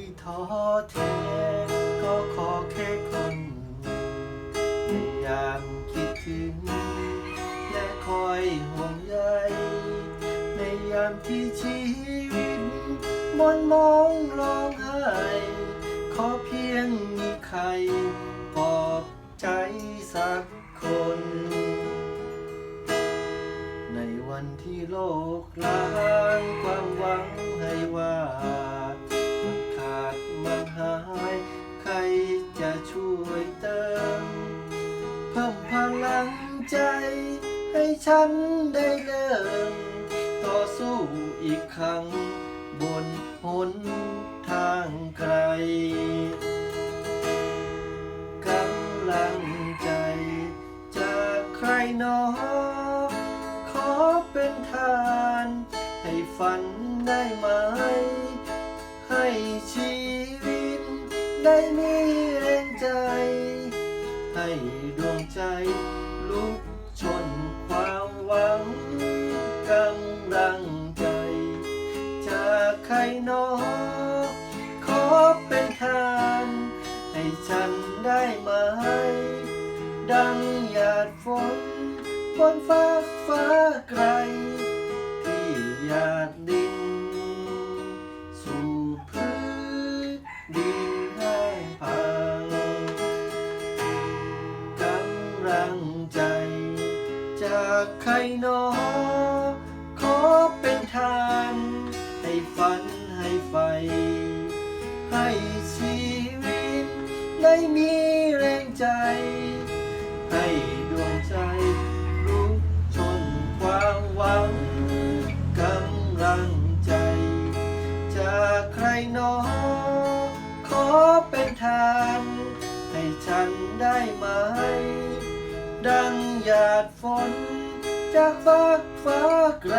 ที่ท้อแท้ก็ขอแค่คนในยามคิดถึง และคอยห่วงใยในยามที่ชีวิตมนมองร้องไห้ขอเพียงมีใครปลอบใจสักคน ในวันที่โลกล้างความหวังให้ว่า ใจ ให้ฉันได้เริ่ม ต่อสู้อีกครั้ง บนหนทางไกลกำลังใจ จากใครหนอ ขอเป็นทาน ให้ฝันได้ไหม ให้ชีวิต ได้มีแรงใจ ให้ดวงใจ นอขอเป็นทานให้ฉันได้ไหม ดังหยาดฝนบนฟ้าฟ้าไกล ที่หยาดดิน สู่พื้นดินแห้งผางกำลังใจ จากใครหนอขอเป็นทานให้ฝัน ไฟ ให้ชีวิตได้มีแรงใจ ให้ดวงใจลุกชนความหวังกำลังใจ จากใครหนอ ขอเป็นทาน ให้ฉันได้ไหม ดังหยาดฝนจากฟ้าฟ้าไกล